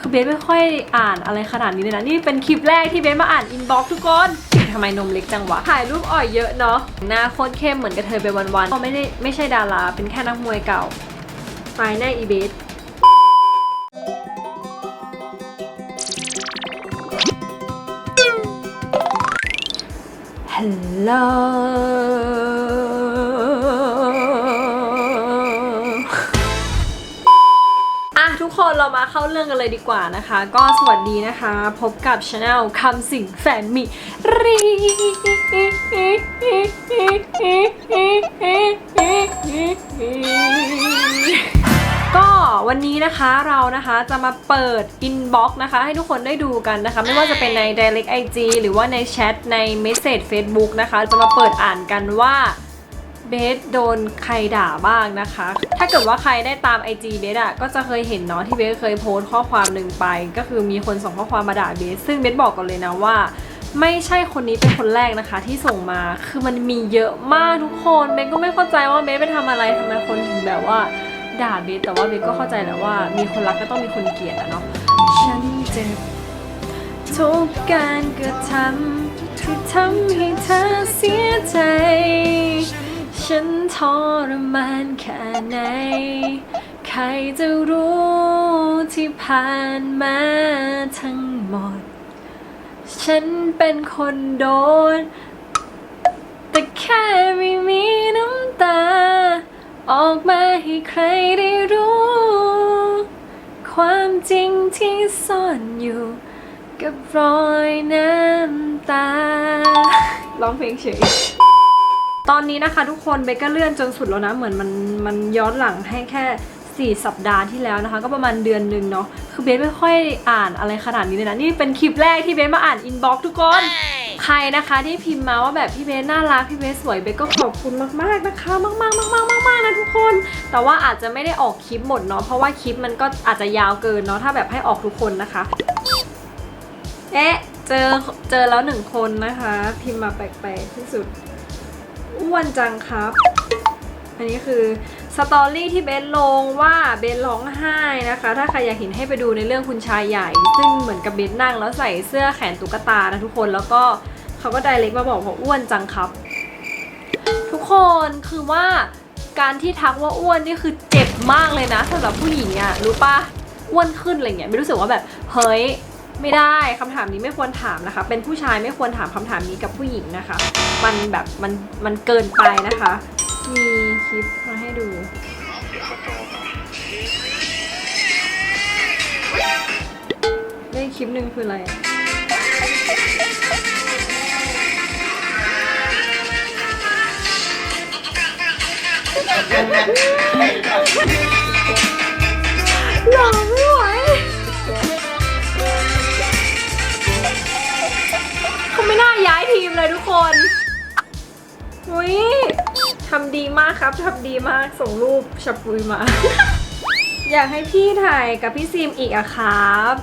คือเบสไม่ค่อยอ่านอะไรขนาดนี้เลยนะ นี่เป็นคลิปแรกที่เบสมาอ่านอินบ็อกซ์ทุกคนทำไมนมเล็กจังวะ ถ่ายรูปอ่อยเยอะเนาะ หน้าโคตรเข้มเหมือนกับเธอไปวันๆเขาไม่ได้ไม่ใช่ดารา เป็นแค่นักมวยเก่าตายแน่อีเบสฮัลโหล ทุกคนเรามาเข้าเรื่องกันเลยดีกว่านะคะ ก็สวัสดีนะคะ พบกับช anel คำสิงแฟนมิรีก็วันนี้นะคะเรานะคะจะมาเปิด inbox นะคะ ให้ทุกคนได้ดูกันนะคะ ไม่ว่าจะเป็นใน direct IG หรือว่าในแชทใน message Facebook นะคะ จะมาเปิดอ่านกันว่า เบสโดนใครด่าบ้างนะคะ ถ้าเกิดว่าใครได้ตาม IG เบสอะก็จะเคยเห็นเนาะที่เบสเคยโพสต์ข้อความหนึ่งไป ก็คือมีคนส่งข้อความมาด่าเบส ซึ่งเบสบอกก่อนเลยนะว่า ไม่ใช่คนนี้เป็นคนแรกนะคะ ที่ส่งมาคือมันมีเยอะมากทุกคนเบสก็ไม่เข้าใจว่าเบสไปทำอะไรทำไมคนถึงแบบว่าด่าเบสแต่ว่าเบสก็เข้าใจแหล้วว่า มีคนรักก็ต้องมีคนเกลียดอะเนาะฉันเจ็บทุกการกระทำที่ทำให้เธอเฉันทรมานแค่ไหน ใครจะรู้ที่ผ่านมาทั้งหมด ฉันเป็นคนโดน แต่แค่ไม่มีน้ำตา ออกมาให้ใครได้รู้ ความจริงที่ซ่อนอยู่ กับรอยน้ำตา ร้องเพลงเฉย ตอนนี้นะคะทุกคนเบกก็เลื่อนจนสุดแล้วนะ เหมือนมันมันย้อนหลังให้แค่ 4 สัปดาห์ที่แล้วนะคะ ก็ประมาณเดือนหนึ่งเนาะคือเบสไม่ค่อยอ่านอะไรขนาดนี้เลยนะ นี่เป็นคลิปแรกที่เบสมาอ่านอินบ็อกซ์ทุกคน ใครนะคะที่พิมพ์มาว่าแบบพี่เบสน่ารักพี่เบสสวยเบสก็ขอบคุณมากๆนะคะ มากๆมากๆมากๆมากๆนะทุกคน แต่ว่าอาจจะไม่ได้ออกคลิปหมดเนาะเพราะว่าคลิปมันก็อาจจะยาวเกินเนาะถ้าแบบให้ออกทุกคนนะคะเอ๊ะเจอเจอแล้วหนึ่งคนนะคะ พิมพ์มาแปลกๆที่สุด อ้วนจังครับ อันนี้คือสตอรี่ที่เบสลงว่าเบสร้องไห้นะคะ ถ้าใครอยากเห็นให้ไปดูในเรื่องคุณชายใหญ่ ซึ่งเหมือนกับเบสนั่งแล้วใส่เสื้อแขนตุ๊กตานะทุกคนแล้วก็เขาก็ไดเรกมาบอกว่าอ้วนจังครับ ทุกคนคือว่าการที่ทักว่าอ้วนนี่คือเจ็บมากเลยนะสำหรับผู้หญิงอะรู้ปะอ้วนขึ้นอะไรเงี้ยไม่รู้สึกว่าแบบเฮ้ย ไม่ได้คำถามนี้ไม่ควรถามนะคะ เป็นผู้ชายไม่ควรถามคำถามนี้กับผู้หญิงนะคะ มันแบบมันมันเกินไปนะคะ มีคลิปมาให้ดูได้คลิปหนึ่งคืออะไรอะหล่อ ไม่น่าย้ายทีมเลยทุกคนอุ้ยทำดีมากครับทำดีมากส่งรูปชับปุยมา อยากให้พี่ถ่ายกับพี่ซิมอีกอะครับ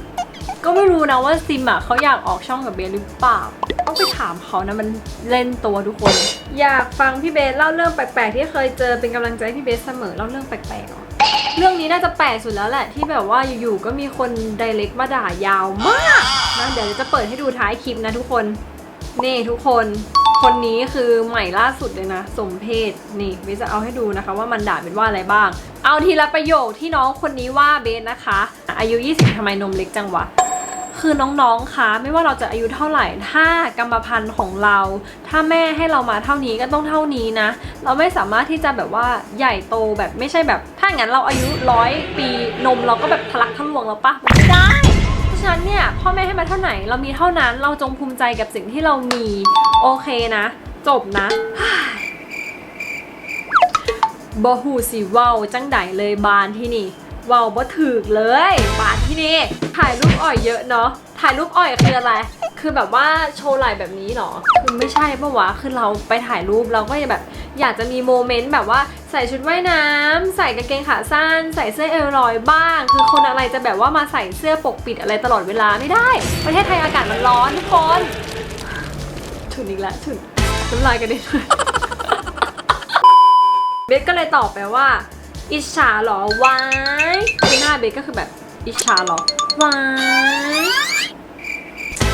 ก็ไม่รู้นะว่าซิมอะเขาอยากออกช่องกับเบสหรือเปล่าต้องไปถามเขานะมันเล่นตัวทุกคน อยากฟังพี่เบสเล่าเรื่องแปลกๆ ที่เคยเจอเป็นกำลังใจพี่เบสเสมอเล่าเรื่องแปลกๆเรอเรื่องนี้น่าจะแปลกสุดแล้วแหละที่แบบว่าอยู่ๆก็มีคนไดเรกมาด่ายาวมากนะเดี๋ยวจะเปิดให้ดูท้ายคลิปนะทุกคน นี่ทุกคนคนนี้คือใหม่ล่าสุดเลยนะ สมเพศนี่เบสจะเอาให้ดูนะคะ ว่ามันด่าเป็นว่าอะไรบ้าง เอาทีละประโยคที่น้องคนนี้ว่าเบสนะคะ อายุ 20ทำไมนมเล็กจังวะคือน้องๆ คะ ไม่ว่าเราจะอายุเท่าไหร่ ถ้ากรรมพันธุ์ของเรา ถ้าแม่ให้เรามาเท่านี้ก็ต้องเท่านี้นะ เราไม่สามารถที่จะแบบว่าใหญ่โตแบบไม่ใช่แบบ ถ้าอย่างนั้นเราอายุร้อยปีนมเราก็แบบทะลักทะลวงแล้วปะไม่ได้เราะ ฉะนั้นเนี่ยพ่อแม่ให้มาเท่าไหร่เรามีเท่านั้นเราจงภูมิใจกับสิ่งที่เรามีโอเคนะ จบนะบ่หูสิเว้าจังไดเลยบานที่นี่เว้าบ่ถึกเลย บานที่นี่ อ่อยเยอะเนาะถ่ายรูปอ่อยคืออะไร คือแบบว่าโชว์ไหล่แบบนี้เหรอ คือไม่ใช่ปะวะ คือเราไปถ่ายรูปเราก็แบบ อยากจะมีโมเมนต์แบบว่าใส่ชุดว่ายน้ำใส่กางเกงขาสั้น ใส่เสื้อเอลลอยบ้าง คือคนอะไรจะแบบว่ามาใส่เสื้อปกปิดอะไรตลอดเวลาไม่ได้ ประเทศไทยอากาศมันร้อนทุกคนฉุนอีกแล้วฉุนน้ำลายกระเด็นเบสก็เลยตอบไปว่า อิจฉาหรอวายคือหน้าเบสก็คือแบบอิจฉาหรอ ว้าย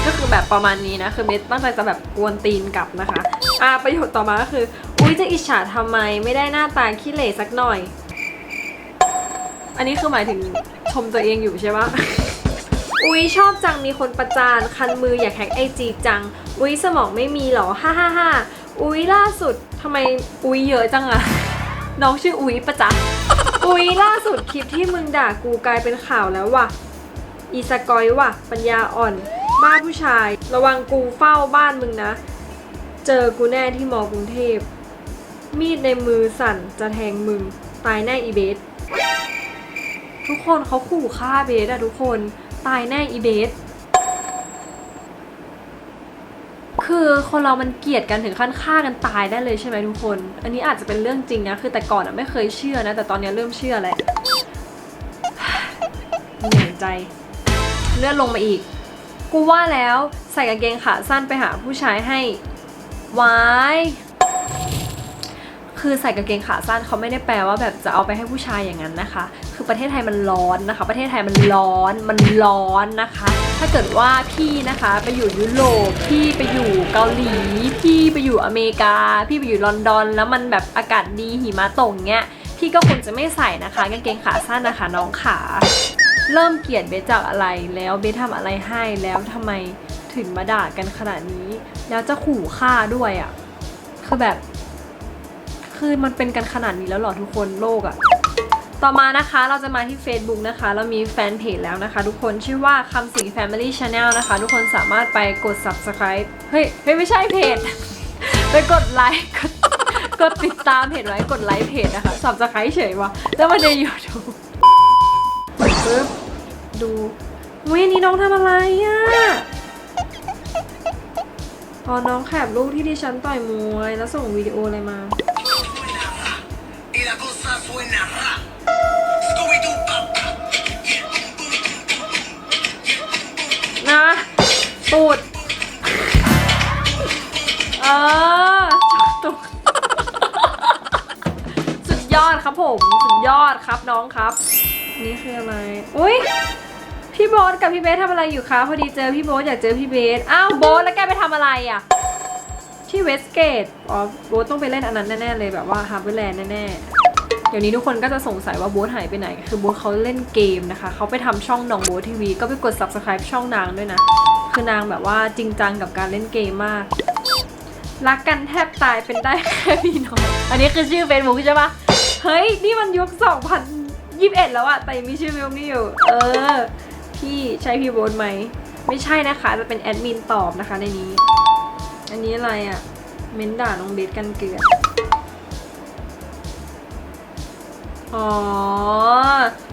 ก็คือแบบประมาณนี้นะ คือเบสตั้งใจจะแบบกวนตีนกลับนะคะ อ่าประโยคต่อมาก็คือ อุ้ยจะอิจฉาทำไมไม่ได้หน้าตาขี้เหร่สักหน่อย อันนี้คือหมายถึงชมตัวเองอยู่ใช่ปะอุ๊ยชอบจังมีคนประจานคันมืออยากแฮกไอจีจัง อุ๊ยสมองไม่มีหรอฮ่าฮ่าฮ่าอุ๊ยล่าสุดทำไมอุ๊ยเยอะจังอะน้องชื่ออุ๊ยประจักอุ๊ยล่าสุดคลิปที่มึงด่ากูกลายเป็นข่าวแล้วว่ะ อีสกอยว่ะ ปัญญาอ่อน บ้าผู้ชาย ระวังกูเฝ้าบ้านมึงนะ เจอกูแน่ที่มอกรุงเทพ มีดในมือสั่นจะแทงมึง ตายแน่อีเบส ทุกคนเขาขู่ฆ่าเบสอะทุกคน ตายแน่อีเบส คือคนเรามันเกลียดกันถึงขั้นฆ่ากันตายได้เลยใช่ไหมทุกคน อันนี้อาจจะเป็นเรื่องจริงนะ คือแต่ก่อนอะไม่เคยเชื่อนะ แต่ตอนนี้เริ่มเชื่อแล้วเหนื่อยใจ เลื่อนลงมาอีก กูว่าแล้วใส่กางเกงขาสั้นไปหาผู้ชายให้วายคือใส่กางเกงขาสั้นเขาไม่ได้แปลว่าแบบจะเอาไปให้ผู้ชายอย่างนั้นนะคะ คือประเทศไทยมันร้อนนะคะ ประเทศไทยมันร้อน มันร้อนนะคะ ถ้าเกิดว่าพี่นะคะไปอยู่ยุโรป พี่ไปอยู่เกาหลี พี่ไปอยู่อเมริกา พี่ไปอยู่ลอนดอน แล้วมันแบบอากาศดีหิมะตกเงี้ย พี่ก็คงจะไม่ใส่นะคะกางเกงขาสั้นนะคะน้องขา เริ่มเกลียดเบสจากอะไรแล้วเบสทำอะไรให้แล้วทำไมถึงมาด่ากันขนาดนี้ แล้วจะขู่ฆ่าด้วยอะ่ะคือแบบ คือมันเป็นกันขนาดนี้แล้วหรอทุกคนโลกอะ่ะต่อมานะคะเราจะมาที่ Facebook นะคะ เรามีแฟนเพจแล้วนะคะ ทุกคนชื่อว่าคำสิง Family Channel นะคะ ทุกคนสามารถไปกด subscribe เฮ้ยเฮ้ยไม่ใช่เพจ ไปกดไลค์กดกดติดตามเพจไว้กดไลค์เพจนะคะ subscribe เฉยวะแล้วมาใน YouTube ปึ๊บ ดูอุ้ยนนี้น้องทำอะไรอะ่ะพอน้องแคบรูปที่ดิฉันต่อยมวย แล้วส่งวิดีโออะไรมา นะตูดเออตูดสุดยอดครับผม สุดยอดครับน้องครับ นี่คืออะไร อุ้ย พี่โบ๊ทกับพี่เบสทำอะไรอยู่คะพอดีเจอพี่โบ๊ทอยากเจอพี่เบสอ้าวโบ๊ทแล้วแกไปทำอะไรอะที่เวสเกตอ๋อโบ๊ทต้องไปเล่นอันนั้นแน่ๆเลยแบบว่าฮาร์เบอร์แลนด์แน่ๆเดี๋ยวนี้ทุกคนก็จะสงสัยว่าโบ๊ทหายไปไหน คือโบ๊ทเขาเล่นเกมนะคะเขาไปทำช่องน้องโบ๊ททีวีก็ไปกด subscribe ช่องนางด้วยนะ คือนางแบบว่าจริงจังกับการเล่นเกมมากรักกันแทบตายเป็นได้แค่พี่น้องอันนี้คือชื่อ Facebook ใช่ปะเฮ้ยนี่มันยุค2021 แล้วอะแต่ยังมีชื่อ Facebook นี่อยู่ เออ พี่ใช่พี่โบ๊ทไหม ไม่ใช่นะคะ จะเป็นแอดมินตอบนะคะในนี้ อันนี้อะไรอะเม้นด่าน้องเบสกันเกลืออ๋อ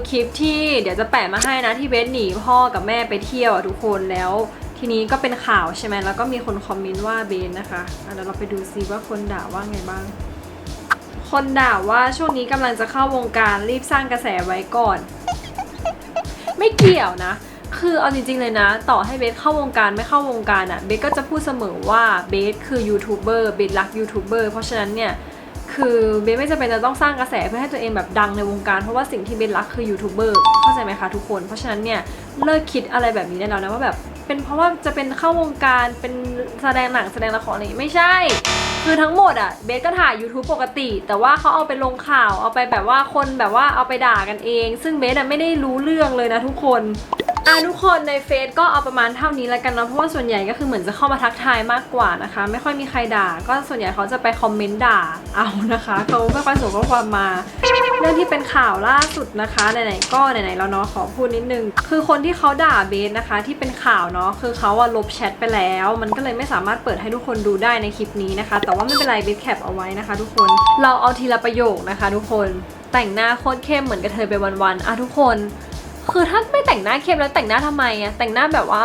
คลิปที่เดี๋ยวจะแปะมาให้นะที่เบสหนีพ่อกับแม่ไปเที่ยวอะทุกคนแล้วทีนี้ก็เป็นข่าวใช่ไหมแล้วก็มีคนคอมเมนต์ว่าเบสนะคะอะเดี๋ยวเราไปดูซิว่าคนด่าว่าไงบ้าง คนด่าว่าช่วงนี้กำลังจะเข้าวงการรีบสร้างกระแสไว้ก่อน ไม่เกี่ยวนะ คือเอาจริงๆเลยนะ ต่อให้เบสเข้าวงการไม่เข้าวงการอะ่ะเบสก็จะพูดเสมอว่าเบสคือยูทูบเบอร์เบสรักยูทูบเบอร์เพราะฉะนั้นเนี่ยคือเบสไม่จำเป็นจะต้องสร้างกระแสเพื่อให้ตัวเองแบบดังในวงการเพราะว่าสิ่งที่เบสรักคือยูทูบเบอร์เข้าใจไหมคะทุกคน เพราะฉะนั้นเนี่ยเลิกคิดอะไรแบบนี้ได้แล้วนะว่าแบบเป็นเพราะว่าจะเป็นเข้าวงการเป็นแสดงหนังแสดงละครอะไรไม่ใช่ คือทั้งหมดอะเบสก็ถ่าย YouTube ปกติ แต่ว่าเขาเอาไปลงข่าวเอาไปแบบว่าคนแบบว่าเอาไปด่ากันเอง ซึ่งเบสอะไม่ได้รู้เรื่องเลยนะทุกคน อะทุกคนในเฟซก็เอาประมาณเท่านี้แล้วกันเนาะเพราะว่าส่วนใหญ่ก็คือเหมือนจะเข้ามาทักทายมากกว่านะคะ ไม่ค่อยมีใครด่า ก็ส่วนใหญ่เขาจะไปคอมเมนต์ด่าเอานะคะเขาไม่ค่อยส่งข้อความมา เรื่องที่เป็นข่าวล่าสุดนะคะไหนๆก็ไหนๆแล้วเนาะขอพูดนิดนึง คือคนที่เขาด่าเบสนะคะ ที่เป็นข่าวเนาะคือเขาอะลบแชทไปแล้ว มันก็เลยไม่สามารถเปิดให้ทุกคนดูได้ในคลิปนี้นะคะ แต่ว่าไม่เป็นไรเบสแคปเอาไว้นะคะ ทุกคนเราเอาทีละประโยคนะคะ ทุกคนแต่งหน้าโคตรเข้มเหมือนกระเทยไปวันๆอะทุกคน คือถ้าไม่แต่งหน้าเข้มแล้วแต่งหน้าทำไมอะแต่งหน้าแบบว่า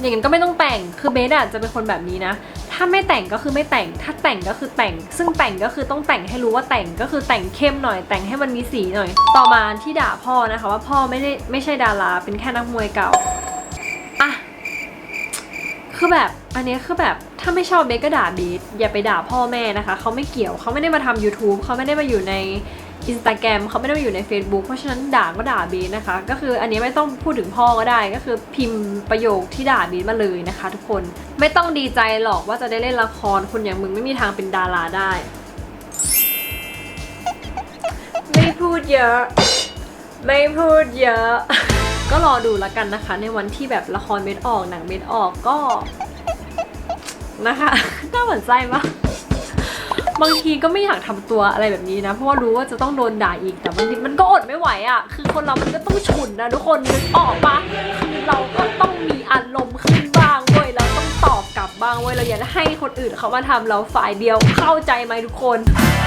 อย่างนั้นก็ไม่ต้องแต่งคือเบสอะจจะเป็นคนแบบนี้นะ ถ้าไม่แต่งก็คือไม่แต่ง ถ้าแต่งก็คือแต่ง ซึ่งแต่งก็คือต้องแต่งให้รู้ว่าแต่งก็คือแต่งเข้มหน่อย แต่งให้มันมีสีหน่อย ต่อมาที่ด่าพ่อนะคะว่าพ่อไม่ได้ไม่ใช่ดาราเป็นแค่นักมวยเก่าอะคือแบบอันนี้คือแบบถ้าไม่ชอบเบสก็ด่าเบสอย่าไปด่าพ่อแม่นะคะเขาไม่เกี่ยวเขาไม่ได้มาทำ YouTube เขาไม่ได้มาอยู่ใน อินสตาแกรมเขาไม่ได้มาอยู่ใน Facebook เพราะฉะนั้นด่าก็ด่าบีนนะคะ ก็คืออันนี้ไม่ต้องพูดถึงพ่อก็ได้ ก็คือพิมพ์ประโยคที่ด่าบีนมาเลยนะคะ ทุกคนไม่ต้องดีใจหรอกว่าจะได้เล่นละครคนอย่างมึงไม่มีทางเป็นดาราได้ ไม่พูดเยอะ ไม่พูดเยอะ ก็รอดูแล้วกันนะคะ ในวันที่แบบละครเม็ดออกหนังเม็ดออกก็นะคะน่าหวั่นไส้ปะ บางทีก็ไม่อยากทำตัวอะไรแบบนี้นะ เพราะว่ารู้ว่าจะต้องโดนด่าอีกแต่บางทีมันก็อดไม่ไหวอะ่ะ คือคนเรามันก็ต้องฉุนนะทุกคนนึกออกปะคือเราก็ต้องมีอารมณ์ขึ้นบ้างเว้ยเราต้องตอบกลับบ้างเว้ยเราอย่าให้คนอื่นเขามาทำเราฝ่ายเดียวเข้าใจไหมทุกคน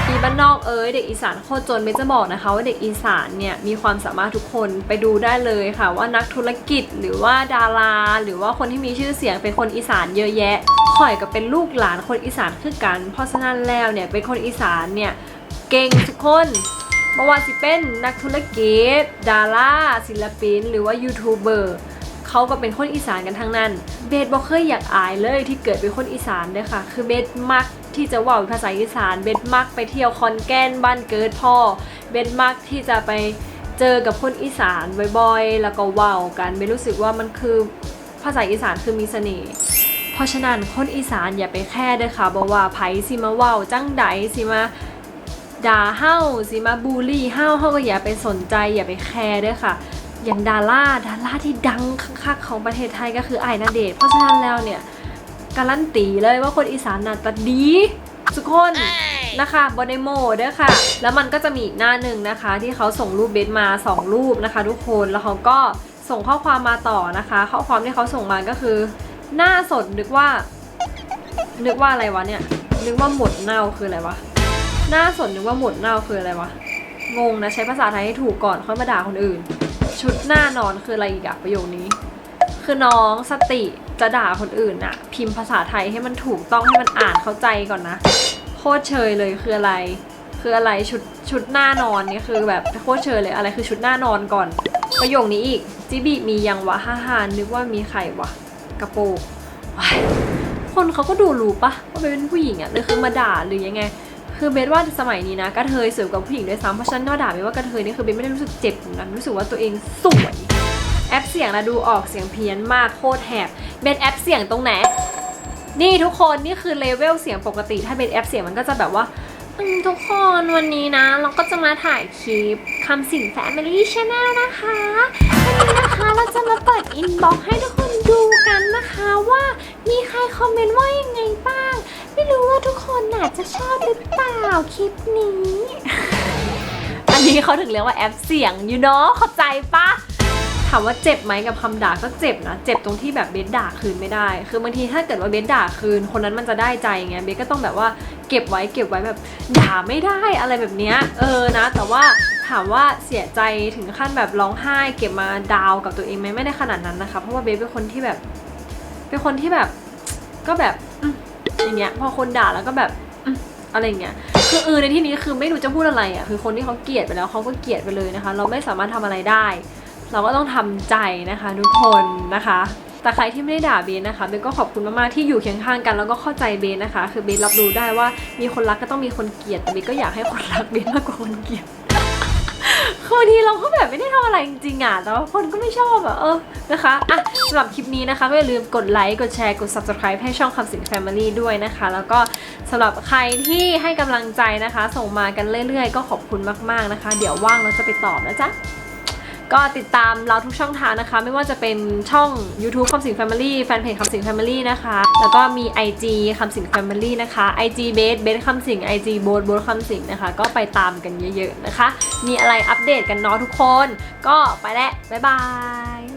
อีบ้านนอกเอ้ยเด็กอีสานโคตรจนไม่จะบอกนะคะ ว่าเด็กอีสานเนี่ยมีความสามารถทุกคนไปดูได้เลยค่ะ ว่านักธุรกิจหรือว่าดารา หรือว่าคนที่มีชื่อเสียงเป็นคนอีสานเยอะแยะ ข่อยก็เป็นลูกหลานคนอีสานคือกัน เพราะฉะนั้นแล้วเนี่ยเป็นคนอีสานเนี่ยเก่งทุกคนไม่ว่าสิเป็นนักธุรกิจ ดาราศิลปิน หรือว่ายูทูบเบอร์เขาก็เป็นคนอีสานกันทั้งนั้น เบสบอกเคยอยากอายเลยที่เกิดเป็นคนอีสานเด้อค่ะ คือเบสมักที่จะว่าภาษาอีสาน เบสมักไปเที่ยวคอนแกนบ้านเกิดพ่อ เบสมักที่จะไปเจอกับคนอีสานบ่อยๆ แล้วก็ว้ากัน เบสรู้สึกว่ามันคือภาษาอีสานคือมีเสน่ห์ ราะฉะนั้นคนอีสานอย่าไปแค่เด้อค่ะบอกว่าไผสิมาเว้าจังใดสิมาด่าเฮ้าสิมาบูลลี่เฮ้าเฮ้าก็อย่าไปสนใจอย่าไปแคร์ด้วยค่ะ อย่างดาราดาราที่ดังคักๆของประเทศไทยก็คือไอ้นาเดชน์เพราะฉะนั้นแล้วเนี่ยการันตีเลยว่าคนอีสานน่ะตาดีทุกคนนะคะบอดโมเด้อค่ะ แล้วมันก็จะมีอีกหน้าหนึ่งนะคะ ที่เขาส่งรูปเบสมา 2 รูปนะคะ ทุกคนแล้วเขาก็ส่งข้อความมาต่อนะคะ ข้อความที่เขาส่งมาก็คือ หน้าสดนึกว่า นึกว่าอะไรวะเนี่ย นึกว่าหมดเน่าคืออะไรวะ หน้าสดนึกว่าหมดเน่าคืออะไรวะ งงนะใช้ภาษาไทยให้ถูกก่อนค่อยมาด่าคนอื่น ชุดหน้านอนคืออะไรอีกอะประโยคนี้ คือน้องสติจะด่าคนอื่นอะพิมพ์ภาษาไทยให้มันถูกต้องให้มันอ่านเข้าใจก่อนนะ โคตรเชยเลยคืออะไร คืออะไรชุดชุดหน้านอนเนี่ยคือแบบโคตรเชยเลยอะไรคือชุดหน้านอนก่อน ประโยคนี้อีกจิบิมียังวะฮ่าฮานึกว่ามีใครวะ กระโปรงคนเขาก็ดูรู้ปะว่าเป็นผู้หญิงอะหรือคือมาด่าหรือยังไง คือเบสว่าสมัยนี้นะกระเทยสวยกว่าผู้หญิงด้วยซ้ำเพราะฉะนันก็ด่าเบสว่ากระเทยนี่คือเบสไม่ได้รู้สึกเจ็บนะรู้สึกว่าตัวเองสวยแอปเสียงนะดูออกเสียงเพี้ยนมากโคตรแหบเบสแอปเสียงตรงไหนนี่ทุกคนนี่คือเลเวลเสียงปกติ ถ้าเป็นแอปเสียงมันก็จะแบบว่าทุกคนวันนี้นะ เราก็จะมาถ่ายคลิปคำสิ่ง Family Channel นะคะ วันนี้นะคะเราจะมาเปิดอินบ็อกให้ทุกคน ดูกันนะคะว่ามีใครคอมเมนต์ว่ายังไงบ้าง ไม่รู้ว่าทุกคนน่ะจะชอบหรือเปล่าคลิปนี้ อันนี้เขาถึงเรียกว่าแอปเสียงอยู่เนาะเข้าใจปะถามว่าเจ็บไหมกับคำด่าก็เจ็บนะ เจ็บตรงที่แบบเบสด่าคืนไม่ได้ คือบางทีถ้าเกิดว่าเบสด่าคืน คนนั้นมันจะได้ใจไงเบสก็ต้องแบบว่าเก็บไว้เก็บไว้แบบด่าไม่ได้อะไรแบบเนี้ยเออนะ แต่ว่า ถามว่าเสียใจถึงขั้นแบบร้องไห้ เก็บมาดาวกับตัวเองไหมไม่ได้ขนาดนั้นนะคะ เพราะว่าเบสเป็นคนที่แบบ เป็นคนที่แบบก็แบบอย่างเงี้ย พอคนด่าแล้วก็แบบอะไรเงี้ย คือเออในที่นี้คือไม่รู้จะพูดอะไรอะ คือคนที่เขาเกลียดไปแล้วเขาก็เกลียดไปเลยนะคะ เราไม่สามารถทำอะไรได้ เราก็ต้องทำใจนะคะทุกคนนะคะ แต่ใครที่ไม่ได้ด่าเบนนะคะ เบนก็ขอบคุณมากๆที่อยู่เคียงข้างกันแล้วก็เข้าใจเบนนะคะ คือเบนรับรู้ได้ว่ามีคนรักก็ต้องมีคนเกลียด แต่เบนก็อยากให้คนรักเบนมากกว่าคนเกลียด คือบางทีเราก็แบบไม่ได้ทำอะไรจริงๆอะแต่ว่าคนก็ไม่ชอบอะเออนะคะอะสำหรับคลิปนี้นะคะก็อย่าลืมกดไลค์กดแชร์กด subscribe ให้ช่องคำสิน Family ด้วยนะคะ แล้วก็สำหรับใครที่ให้กำลังใจนะคะ ส่งมากันเรื่อยๆ ก็ขอบคุณมากๆนะคะ เดี๋ยวว่างเราจะไปตอบนะจ๊ะ ก็ติดตามเราทุกช่องทางนะคะ ไม่ว่าจะเป็นช่อง YouTube คำสิง Family แฟนเพจคำสิง Family นะคะ แล้วก็มี IG คำสิง Family นะคะ IG เบสเบสคำสิง IG โบสโบสคำสิงนะคะ ก็ไปตามกันเยอะๆนะคะ มีอะไรอัปเดตกันเนาะทุกคน ก็ไปแล้วบ๊ายบาย